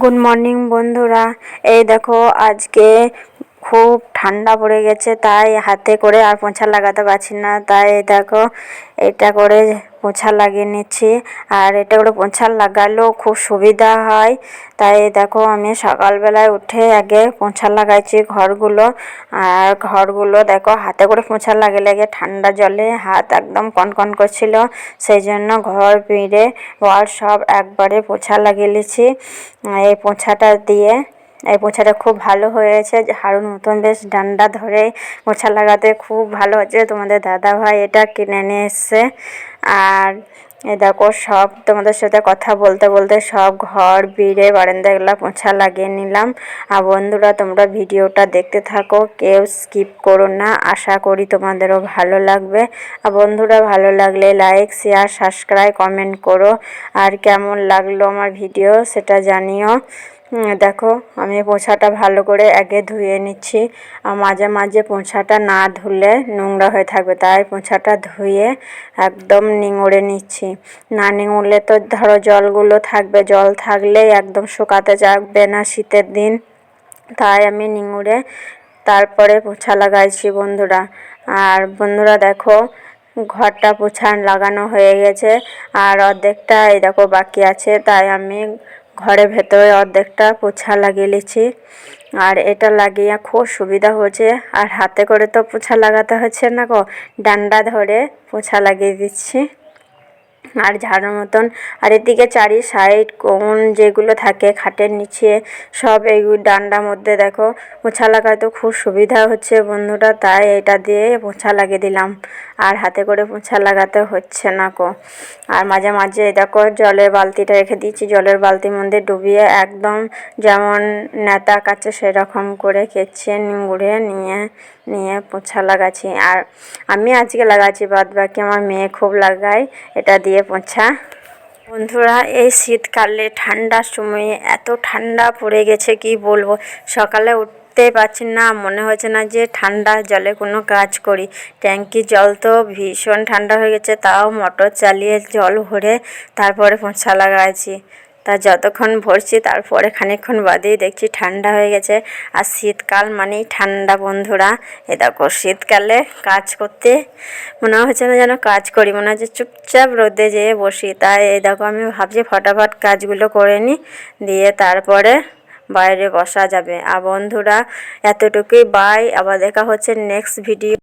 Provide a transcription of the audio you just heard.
Good morning বন্ধুরা। এই দেখো আজকে খুব ঠান্ডা পড়ে গেছে, তাই হাতে করে আর পোঁছা লাগাতে পারছি না। তাই দেখো, এটা করে পোঁছা লাগিয়ে নিচ্ছি। আর এটা করে পোঁছা লাগালেও খুব সুবিধা হয়। তাই দেখো, আমি সকালবেলায় উঠে আগে পোঁছা লাগাইছি ঘরগুলো। আর ঘরগুলো দেখো, হাতে করে পোঁছা লাগে লাগে ঠান্ডা জলে হাত একদম কনকন করছিল। সেই জন্য ঘর পিঁড়ে ওয়াল সব একবারে পোঁছা লাগিয়ে নিয়েছি এই পোঁছাটা দিয়ে এই পোঁছাটা খুব ভালো হয়েছে। হারুন মতন বেশ ডান্ডা ধরে মোছা লাগাতে খুব ভালো হচ্ছে। তোমাদের দাদা ভাই এটা কিনে নিয়ে এসছে। আর এ দেখো সব তোমাদের সাথে কথা বলতে বলতে সব ঘর, বিড়ে বারান্দাগুলো পোঁছা লাগিয়ে নিলাম। আর বন্ধুরা, তোমরা ভিডিওটা দেখতে থাকো, কেউ স্কিপ করো না। আশা করি তোমাদেরও ভালো লাগবে। আর বন্ধুরা, ভালো লাগলে লাইক, শেয়ার, সাবস্ক্রাইব, কমেন্ট করো। আর কেমন লাগল আমার ভিডিও সেটা জানিও। দেখো, আমি পোছাটা ভালো করে আগে ধুয়ে নিচ্ছি। আর মাঝে মাঝে পোছাটা না ধুলে নোংরা হয়ে থাকবে, তাই পোছাটা ধুয়ে একদম নিঙড়ে নিচ্ছি। না নিঙড়লে তো ধরো জলগুলো থাকবে, জল থাকলেই একদম শুকাতে যাবে না শীতের দিন। তাই আমি নিঙড়ে তারপরে পোছা লাগাইছি বন্ধুরা। আর বন্ধুরা দেখো, ঘরটা পোছা লাগানো হয়ে গেছে। আর অর্ধেকটা এই দেখো বাকি আছে, তাই আমি ঘরের ভেতরে অর্ধেকটা পোছা লাগিয়ে নিয়েছি আর এটা লাগিয়ে খুব সুবিধা হয়েছে। আর হাতে করে তো পোছা লাগাতে হচ্ছে না গো, ডান্ডা ধরে পোছা লাগিয়ে দিচ্ছি। আর ঝাড়ুর মতন। আর এদিকে চারি সাইড কোন যেগুলো থাকে খাটের নিচে, সব এই ডান্ডার মধ্যে দেখো। পোছা লাগাতে খুব সুবিধা হচ্ছে বন্ধুরা, তাই এটা দিয়ে পোছা লাগিয়ে দিলাম। আর হাতে করে পোছা লাগাতে হচ্ছে না কো। আর মাঝে মাঝে দেখো জলের বালতিটা রেখে দিয়েছি। জলের বালতির মধ্যে ডুবিয়ে একদম যেমন নেতা কাছে সেরকম করে কেচে নিংড়ে নিয়ে নিয়ে পোছা লাগাচ্ছি। আর আমি আজকে লাগাচ্ছি বাদ বাকি আমার মেয়ে খুব লাগায়। এটা দিয়ে পোছা। বন্ধুরা, এই শীতকালে ঠান্ডার সময়ে এত ঠান্ডা পড়ে গেছে, কি বলব? সকালে উঠতে পারছি না, মনে হচ্ছে না যে ঠান্ডা জলে কোনো কাজ করি। ট্যাঙ্কি জল তো ভীষণ ঠান্ডা হয়ে গেছে, তাও মোটর চালিয়ে জল ভরে তারপরে পোঁছা লাগাইছি তা যতক্ষণ ভরছি তারপরে খানিকক্ষণ বাদেই দেখছি ঠান্ডা হয়ে গেছে। আর শীতকাল মানেই ঠান্ডা, বন্ধুরা। এ দেখো, শীতকালে কাজ করতে মনে হচ্ছে না যেন কাজ করি, মনে হচ্ছে চুপচাপ রোদে যেয়ে বসি। তাই এই দেখো, আমি ভাবছি ফটাফট কাজগুলো করে নিই, দিয়ে তারপরে বাইরে বসা যাবে। আর বন্ধুরা, এতটুকুই বাই আবার দেখা হচ্ছে নেক্সট ভিডিও